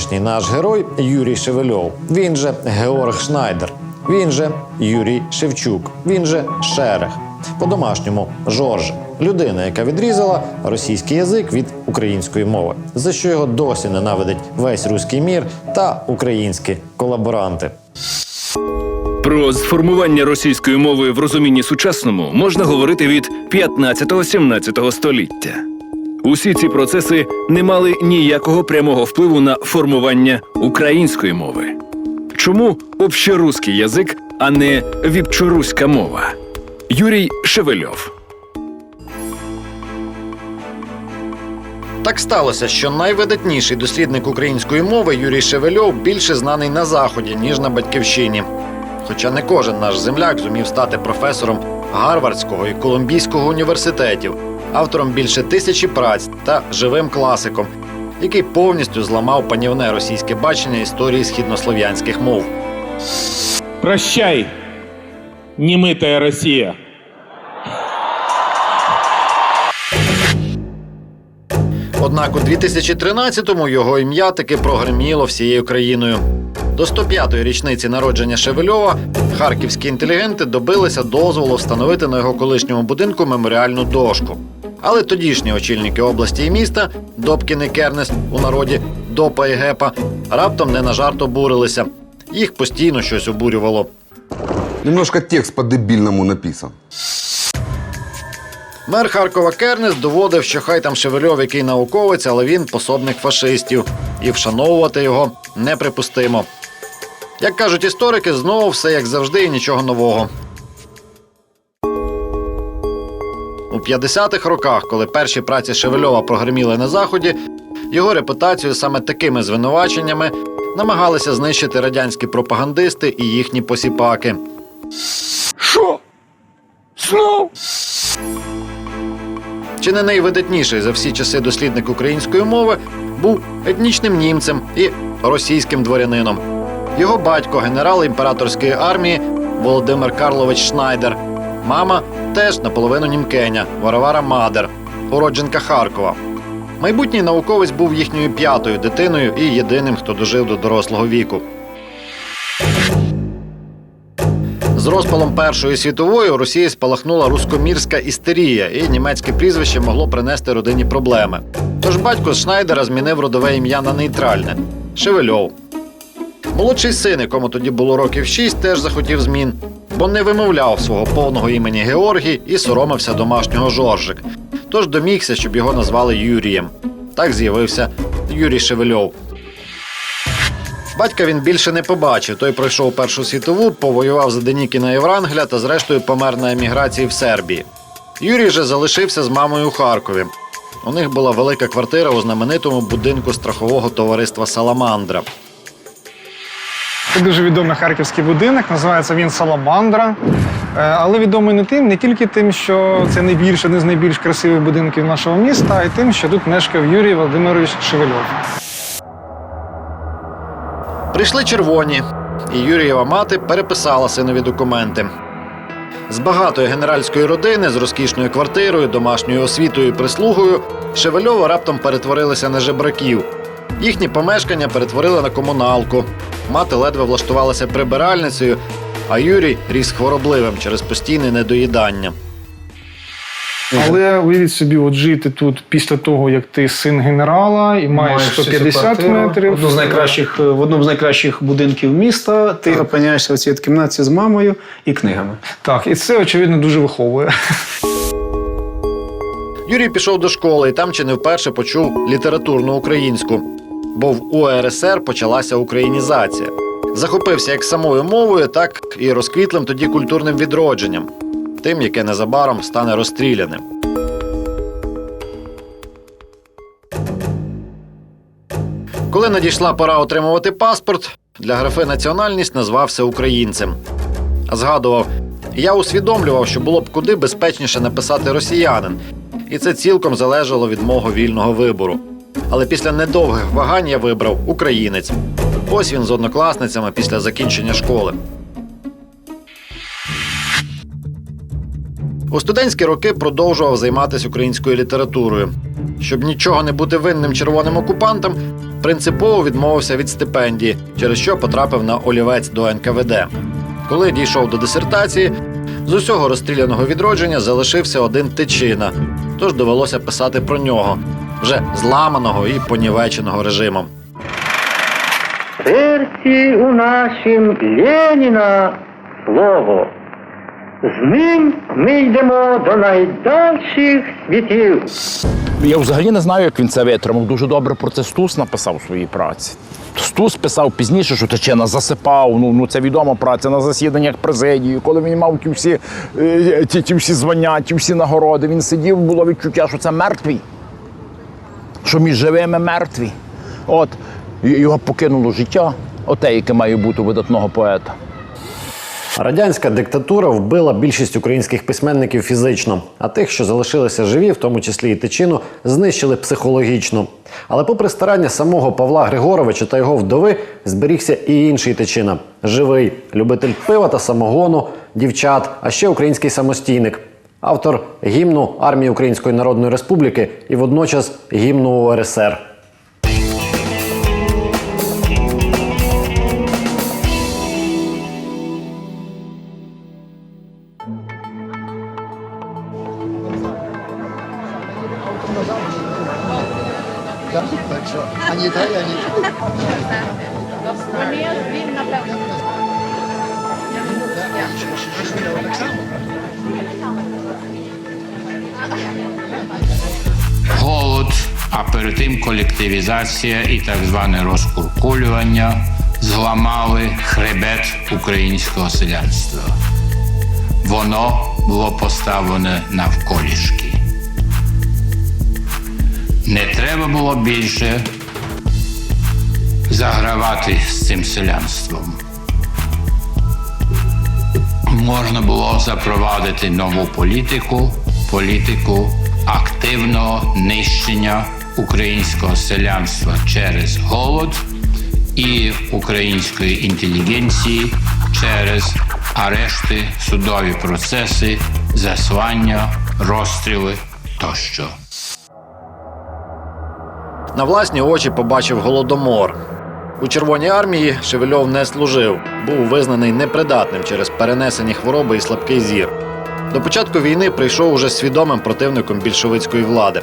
сьогоднішній наш герой Юрій Шевельов. Він же Георг Шнайдер. Він же Юрій Шевчук. Він же Шерех. По-домашньому Жорж. Людина, яка відрізала російський язик від української мови, за що його досі ненавидить весь руський мір та українські колаборанти. Про сформування російської мови в розумінні сучасному можна говорити від 15-17 століття. Усі ці процеси не мали ніякого прямого впливу на формування української мови. Чому общеруський язик, а не віпчоруська мова? Юрій Шевельов. Так сталося, що найвидатніший дослідник української мови Юрій Шевельов більше знаний на заході ніж на батьківщині. Хоча не кожен наш земляк зумів стати професором Гарвардського і Колумбійського університетів, автором більше тисячі праць та живим класиком, який повністю зламав панівне російське бачення історії східнослов'янських мов. Прощай, немытая Россия. Однак у 2013-му його ім'я таки прогреміло всією країною. До 105-ї річниці народження Шевельова харківські інтелігенти добилися дозволу встановити на його колишньому будинку меморіальну дошку. Але тодішні очільники області і міста Добкін і Кернес у народі Допа і Гепа раптом не на жарт обурилися. Їх постійно щось обурювало. Немножко текст по-дебильному написан. Мер Харкова Кернес доводив, що хай там Шевельов який науковець, але він пособник фашистів, і вшановувати його неприпустимо. Як кажуть історики, знову все як завжди і нічого нового. У 50-х роках, коли перші праці Шевельова прогреміли на заході, його репутацію саме такими звинуваченнями намагалися знищити радянські пропагандисти і їхні посіпаки. Що? Знов? Чи не найвидатніший за всі часи дослідник української мови був етнічним німцем і російським дворянином. Його батько, генерал імператорської армії Володимир Карлович Шнайдер. Мама теж наполовину німкеня Варвара Мадер, уродженка Харкова. Майбутній науковець був їхньою п'ятою дитиною і єдиним, хто дожив до дорослого віку. З розпалом Першої світової у Росії спалахнула рускомірська істерія, і німецьке прізвище могло принести родині проблеми. Тож батько Шнайдера змінив родове ім'я на нейтральне Шевельов. Молодший син, якому тоді було років шість, теж захотів змін, бо не вимовляв свого повного імені Георгій і соромився домашнього Жоржик. Тож домігся, щоб його назвали Юрієм. Так з'явився Юрій Шевельов. Батька він більше не побачив. Той пройшов Першу світову, повоював за Денікіна Єврангеля та зрештою помер на еміграції в Сербії. Юрій же залишився з мамою у Харкові. У них була велика квартира у знаменитому будинку страхового товариства Саламандра. Це дуже відомий харківський будинок, називається він Саламандра. Е, Але відомий не тим, не тільки тим, що це найбільш один з найбільш красивих будинків нашого міста, а й тим, що тут мешкав Юрій Володимирович Шевельов. Прийшли червоні, і Юрієва мати переписала синові документи. З багатої генеральської родини, з розкішною квартирою, домашньою освітою і прислугою, Шевельова раптом перетворилися на жебраків. Їхні помешкання перетворили на комуналку. Мати ледве влаштувалася прибиральницею, а Юрій ріс хворобливим через постійне недоїдання. Але уявіть собі, от жити тут після того, як ти син генерала і маєш Маєш 150 метрів. Одну з найкращих, в одному з найкращих будинків міста. Ти опиняєшся в цій кімнаті з мамою і книгами. Так, і це очевидно дуже виховує. Юрій пішов до школи і там чи не вперше почув літературну українську, бо в УРСР почалася українізація. Захопився як самою мовою, так і розквітлим тоді культурним відродженням, тим, яке незабаром стане розстріляним. Коли надійшла пора отримувати паспорт, для графи національність назвався українцем. Згадував, я усвідомлював, що було б куди безпечніше написати росіянин, і це цілком залежало від мого вільного вибору. Але після недовгих вагань я вибрав українець. Ось він з однокласницями після закінчення школи. У студентські роки продовжував займатися українською літературою. Щоб нічого не бути винним червоним окупантам, принципово відмовився від стипендії, через що потрапив на олівець до НКВД. Коли дійшов до дисертації, з усього розстріляного відродження залишився один тичина, тож довелося писати про нього, вже зламаного і понівеченого режимом. серці у нашім Леніна слово. З ним ми йдемо до найдальших світів. Я взагалі не знаю, як він це витримав. Дуже добре про це Стус написав у своїй праці. Стус писав пізніше, що Тичина засипав. Ну, ну це відома праця на засіданнях президії, коли він мав ті всі, е, ті, ті всі звання, ті всі нагороди. Він сидів, було відчуття, що це мертвий, що між живими мертві. От його покинуло життя, оте, яке має бути видатного поета. Радянська диктатура вбила більшість українських письменників фізично, а тих, що залишилися живі, в тому числі і тичину, знищили психологічно. Але попри старання самого Павла Григоровича та його вдови, зберігся і інший тичина живий, любитель пива та самогону, дівчат, а ще український самостійник, автор гімну армії Української Народної Республіки і водночас гімну УРСР. Голод, а перед тим колективізація і так зване розкуркулювання зламали хребет українського селянства. Воно було поставлене навколішки. Не треба було більше загравати з цим селянством. Можна було запровадити нову політику, політику активного нищення українського селянства через голод і української інтелігенції через арешти, судові процеси, заслання, розстріли тощо. На власні очі побачив голодомор. У Червоній армії Шевельов не служив, був визнаний непридатним через перенесені хвороби і слабкий зір. До початку війни прийшов уже свідомим противником більшовицької влади.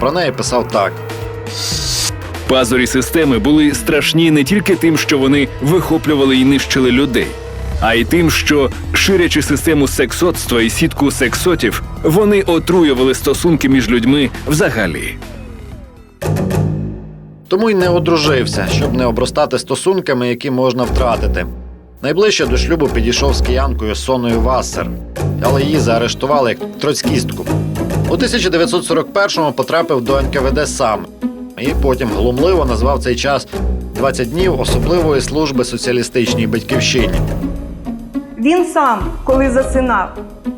Про неї писав так: Пазурі системи були страшні не тільки тим, що вони вихоплювали і нищили людей, а й тим, що, ширячи систему сексотства і сітку сексотів, вони отруювали стосунки між людьми взагалі. тому й не одружився, щоб не обростати стосунками, які можна втратити. Найближче до шлюбу підійшов з киянкою Соною Вассер, але її заарештували як троцькістку. У 1941-му потрапив до НКВД сам і потім глумливо назвав цей час 20 днів особливої служби соціалістичній батьківщині. Він сам, коли засинав,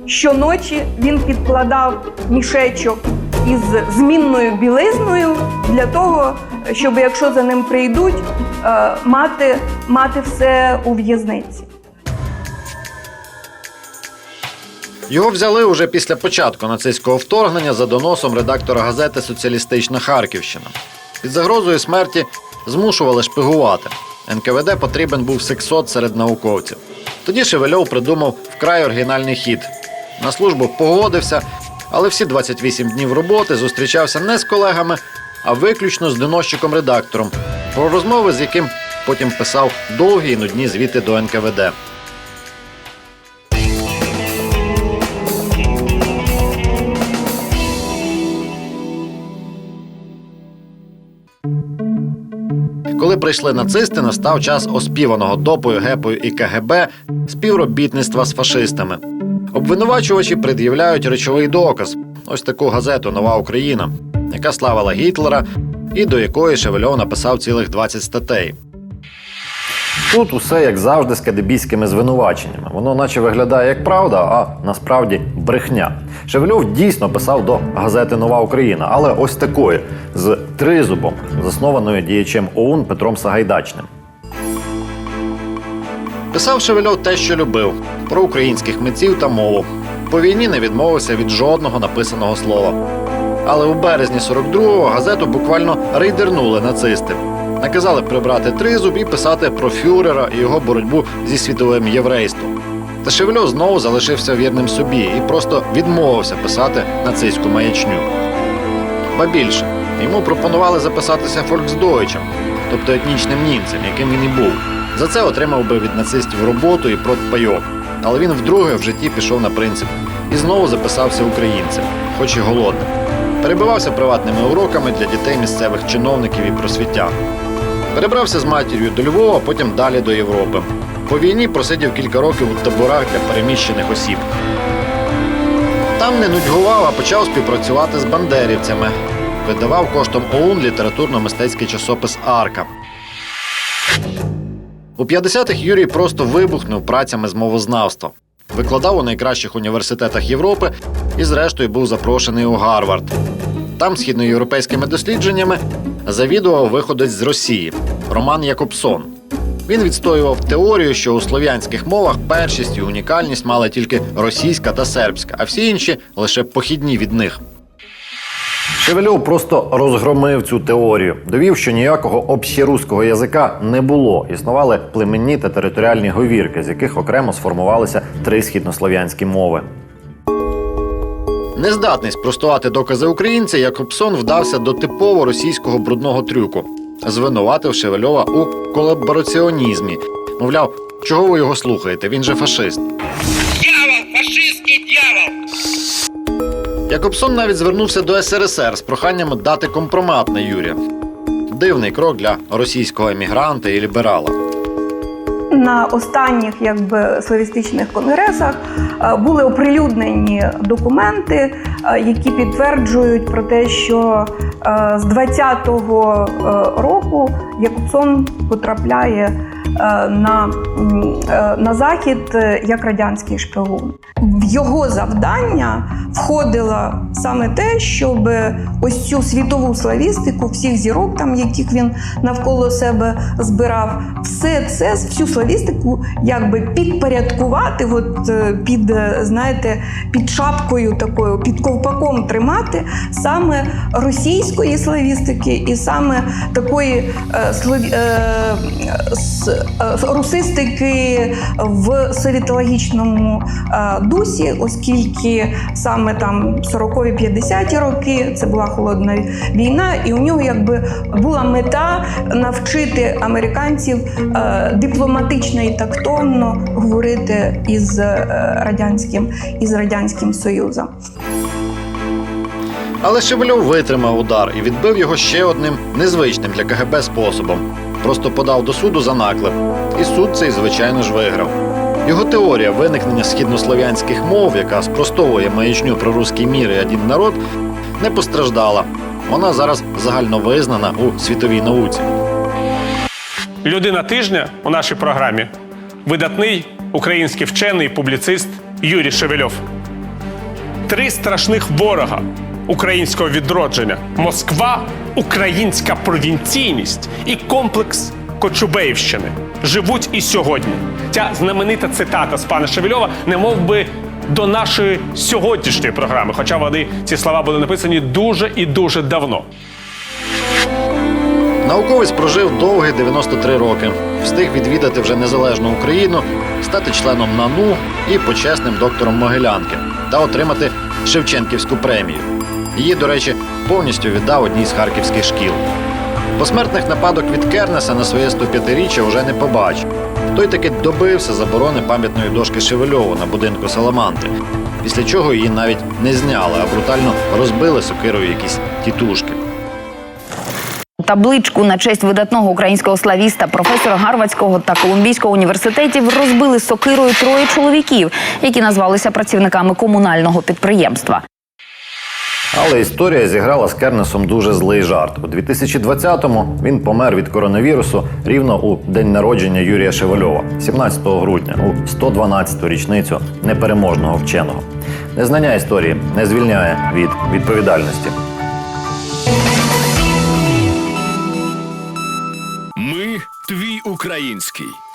щоночі він підкладав мішечок із змінною білизною для того, щоб якщо за ним прийдуть, е, мати, мати все у в'язниці. Його взяли уже після початку нацистського вторгнення за доносом редактора газети Соціалістична Харківщина. Під загрозою смерті змушували шпигувати. НКВД потрібен був сексот серед науковців. Тоді Шевельов придумав вкрай оригінальний хід. На службу погодився, але всі 28 днів роботи зустрічався не з колегами, а виключно з доносчиком-редактором, про розмови з яким потім писав довгі й нудні звіти до НКВД. Коли прийшли нацисти, настав час оспіваного допою, гепою і КГБ співробітництва з фашистами. Обвинувачувачі пред'являють речовий доказ ось таку газету Нова Україна, яка славила Гітлера і до якої Шевельов написав цілих 20 статей. Тут усе як завжди з кадебійськими звинуваченнями. Воно наче виглядає як правда, а насправді брехня. Шевельов дійсно писав до газети Нова Україна, але ось такої з тризубом, заснованою діячем ОУН Петром Сагайдачним. Писав Шевельов те, що любив про українських митців та мову. По війні не відмовився від жодного написаного слова. Але у березні 42-го газету буквально рейдернули нацисти. Наказали прибрати тризуб і писати про фюрера і його боротьбу зі світовим єврейством. Та Шевельов знову залишився вірним собі і просто відмовився писати нацистську маячню. Ба більше, йому пропонували записатися фольксдойчем, тобто етнічним німцем, яким він і був. За це отримав би від нацистів роботу і продпайок. Але він вдруге в житті пішов на принцип і знову записався українцем, хоч і голодним. Перебивався приватними уроками для дітей місцевих чиновників і просвітян. Перебрався з матір'ю до Львова, потім далі до Європи. По війні просидів кілька років у таборах для переміщених осіб. Там не нудьгував, а почав співпрацювати з бандерівцями. Видавав коштом ОУН літературно-мистецький часопис Арка. У 50-х Юрій просто вибухнув працями з мовознавства. Викладав у найкращих університетах Європи і, зрештою, був запрошений у Гарвард. Там східноєвропейськими дослідженнями завідував виходець з Росії Роман Якобсон. Він відстоював теорію, що у слов'янських мовах першість і унікальність мали тільки російська та сербська, а всі інші лише похідні від них. Шевельов просто розгромив цю теорію, довів, що ніякого общеруського язика не було. Існували племенні та територіальні говірки, з яких окремо сформувалися три східнослов'янські мови. Нездатний спростувати докази українця, Якобсон вдався до типово російського брудного трюку, звинуватив Шевельова у колабораціонізмі. Мовляв, чого ви його слухаєте? Він же фашист. Якобсон навіть звернувся до СРСР з проханням дати компромат на Юрія. Дивний крок для російського емігранта і ліберала. На останніх якби славістичних конгресах е, були оприлюднені документи, е, які підтверджують про те, що е, з 20-го е, року Якубсон потрапляє на, е, на захід е, як радянський шпигун. В його завдання входило саме те, щоб ось цю світову славістику, всіх зірок, там яких він навколо себе збирав, все це всю славістику якби підпорядкувати, от е, під е, знаєте, під шапкою такою, під ковпаком тримати саме російської славістики і саме такої е, е, е, русистики в совітологічному е, дусі, оскільки саме там 40-ві 50-ті роки це була холодна війна, і у нього якби була мета навчити американців е, дипломатично і тактовно говорити із е, радянським із радянським союзом. Але Шевельов витримав удар і відбив його ще одним незвичним для КГБ способом. Просто подав до суду за наклеп. І суд цей, звичайно ж, виграв. Його теорія виникнення східнослов'янських мов, яка спростовує маячню про руський мір і один народ, не постраждала. Вона зараз загально визнана у світовій науці. Людина тижня у нашій програмі видатний український вчений публіцист Юрій Шевельов. Три страшних ворога українського відродження: Москва, українська провінційність і комплекс Кочубеївщини живуть і сьогодні. Ця знаменита цитата з пана Шевельова не мов би до нашої сьогоднішньої програми, хоча вони ці слова були написані дуже і дуже давно. Науковець прожив довгі 93 роки, встиг відвідати вже незалежну Україну, стати членом НАНУ і почесним доктором Могилянки та отримати Шевченківську премію. Її, до речі, повністю віддав одній з харківських шкіл. Посмертних нападок від Кернеса на своє 105-річчя вже не побачив. Той таки добився заборони пам'ятної дошки Шевельову на будинку Саламандри, після чого її навіть не зняли, а брутально розбили сокирою якісь тітушки. Табличку на честь видатного українського славіста, професора Гарвардського та Колумбійського університетів розбили сокирою троє чоловіків, які назвалися працівниками комунального підприємства. Але історія зіграла з Кернесом дуже злий жарт. У 2020-му він помер від коронавірусу рівно у день народження Юрія Шевельова, 17 грудня, у 112-ту річницю непереможного вченого. Незнання історії не звільняє від відповідальності. Ми твій український.